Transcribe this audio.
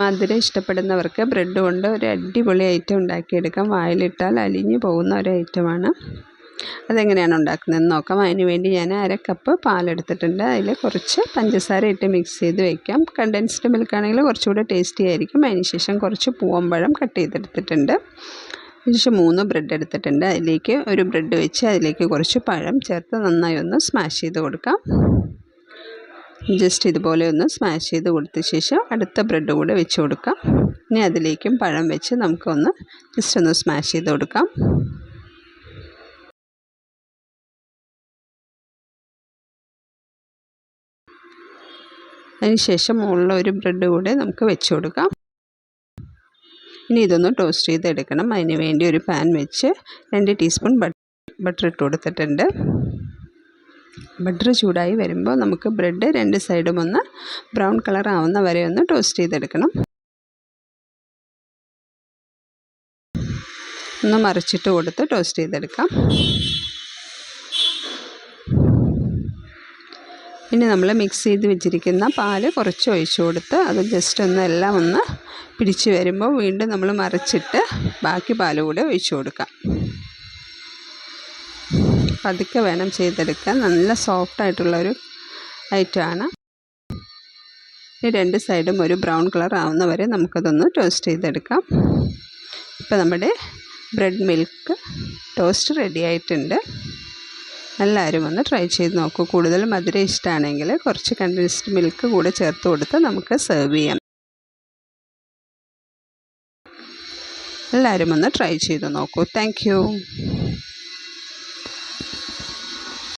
മധുരം ഇഷ്ടപ്പെടുന്നവർക്ക് ബ്രെഡ് കൊണ്ട് ഒരു അടിപൊളി ഐറ്റം ഉണ്ടാക്കിയെടുക്കാം. വായിലിട്ടാൽ അലിഞ്ഞു പോകുന്ന ഒരു ഐറ്റമാണ്. അതെങ്ങനെയാണ് ഉണ്ടാക്കുന്നതെന്ന് നോക്കാം. അതിന് വേണ്ടി ഞാൻ അര കപ്പ് പാലെടുത്തിട്ടുണ്ട്. അതിൽ കുറച്ച് പഞ്ചസാര ഇട്ട് മിക്സ് ചെയ്ത് വെക്കാം. കണ്ടൻസ്ഡ് മിൽക്ക് ആണെങ്കിൽ കുറച്ചുകൂടെ ടേസ്റ്റി ആയിരിക്കും. അതിന് ശേഷം കുറച്ച് പൂവമ്പഴം കട്ട് ചെയ്തെടുത്തിട്ടുണ്ട്. അതിനുശേഷം മൂന്ന് ബ്രെഡ് എടുത്തിട്ടുണ്ട്. അതിലേക്ക് ഒരു ബ്രെഡ് വെച്ച് അതിലേക്ക് കുറച്ച് പഴം ചേർത്ത് നന്നായി ഒന്ന് സ്മാഷ് ചെയ്ത് കൊടുക്കാം. ജസ്റ്റ് ഇതുപോലെ ഒന്ന് സ്മാഷ് ചെയ്ത് കൊടുത്ത ശേഷം അടുത്ത ബ്രെഡ് കൂടെ വെച്ച് കൊടുക്കാം. ഇനി അതിലേക്കും പഴം വെച്ച് നമുക്കൊന്ന് ജസ്റ്റ് ഒന്ന് സ്മാഷ് ചെയ്ത് കൊടുക്കാം. അതിന് ശേഷം മുകളിൽ ഒരു ബ്രെഡ് കൂടെ നമുക്ക് വെച്ച് കൊടുക്കാം. ഇനി ഇതൊന്ന് ടോസ്റ്റ് ചെയ്തെടുക്കണം. അതിന് വേണ്ടി ഒരു പാൻ വെച്ച് രണ്ട് ടീസ്പൂൺ ബട്ടർ ഇട്ട് കൊടുത്തിട്ടുണ്ട്. ബട്ടർ ചൂടായി വരുമ്പോൾ നമുക്ക് ബ്രെഡ് രണ്ട് സൈഡും ഒന്ന് ബ്രൗൺ കളർ ആവുന്ന വരെ ഒന്ന് ടോസ്റ്റ് ചെയ്തെടുക്കണം. ഒന്ന് മറിച്ചിട്ട് കൊടുത്ത് ടോസ്റ്റ് ചെയ്തെടുക്കാം. ഇനി നമ്മൾ മിക്സ് ചെയ്ത് വെച്ചിരിക്കുന്ന പാൽ കുറച്ച് ഒഴിച്ച് കൊടുത്ത് അത് ജസ്റ്റ് ഒന്ന് എല്ലാം ഒന്ന് പിടിച്ച് വരുമ്പോൾ വീണ്ടും നമ്മൾ മറിച്ചിട്ട് ബാക്കി പാൽ കൂടെ ഒഴിച്ച് കൊടുക്കാം. പതുക്കെ വേണം ചെയ്തെടുക്കാൻ. നല്ല സോഫ്റ്റ് ആയിട്ടുള്ളൊരു ഐറ്റമാണ് ഈ രണ്ട് സൈഡും ഒരു ബ്രൗൺ കളർ ആവുന്ന വരെ നമുക്കതൊന്ന് ടോസ്റ്റ് ചെയ്തെടുക്കാം. ഇപ്പോൾ നമ്മുടെ ബ്രെഡ് മിൽക്ക് ടോസ്റ്റ് റെഡി ആയിട്ടുണ്ട്. എല്ലാവരും ഒന്ന് ട്രൈ ചെയ്ത് നോക്കൂ. കൂടുതൽ മധുരം ഇഷ്ടമാണെങ്കിൽ കുറച്ച് കണ്ടൻസ്ഡ് മിൽക്ക് കൂടെ ചേർത്ത് കൊടുത്ത് നമുക്ക് സെർവ് ചെയ്യാം. എല്ലാവരും ഒന്ന് ട്രൈ ചെയ്ത് നോക്കൂ. താങ്ക്